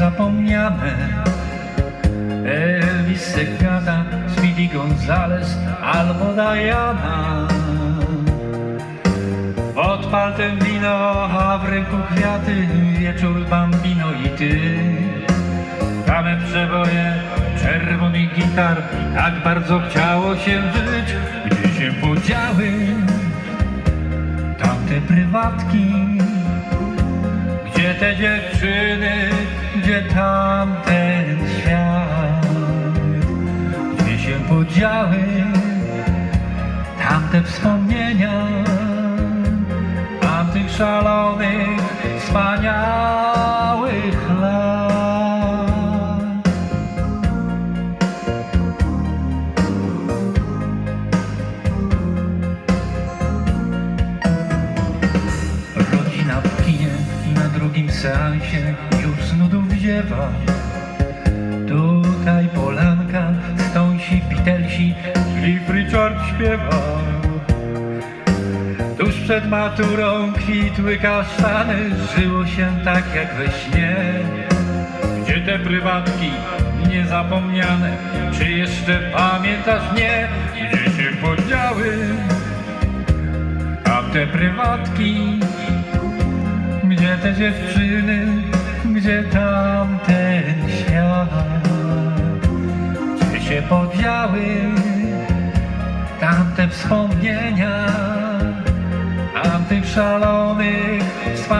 niezapomniane. Elvis Segrada, Speedy Gonzales albo Diana. Odpal ten wino, a w ręku kwiaty, wieczór bambino i ty. Same przeboje czerwonych gitar, tak bardzo chciało się żyć, gdzie się podziały tamte prywatki. Gdzie te dziewczyny, gdzie tamten świat? Gdzie się podziały tamte wspomnienia tamtych szalonych, seansie już z nudów wziewa. Tutaj Polanka, Stonsi, Beatlesi, Cliff Richard śpiewa. Tuż przed maturą kwitły kasztany, żyło się tak jak we śnie. Gdzie te prywatki niezapomniane, czy jeszcze pamiętasz mnie? Gdzie się podziały tamte prywatki? Gdzie te dziewczyny, gdzie tamten świat? Gdzie się podziały tamte wspomnienia tamtych szalonych, wspaniałych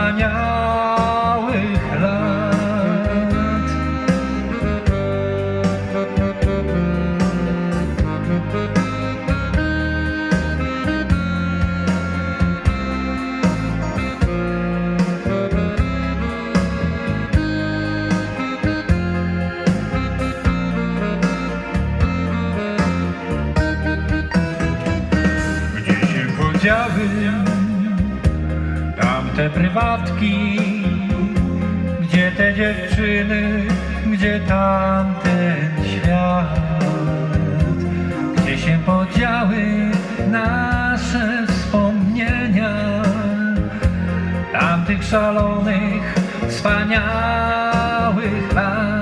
tamte prywatki? Gdzie te dziewczyny, gdzie tamten świat? Gdzie się podziały nasze wspomnienia tamtych szalonych, wspaniałych lat?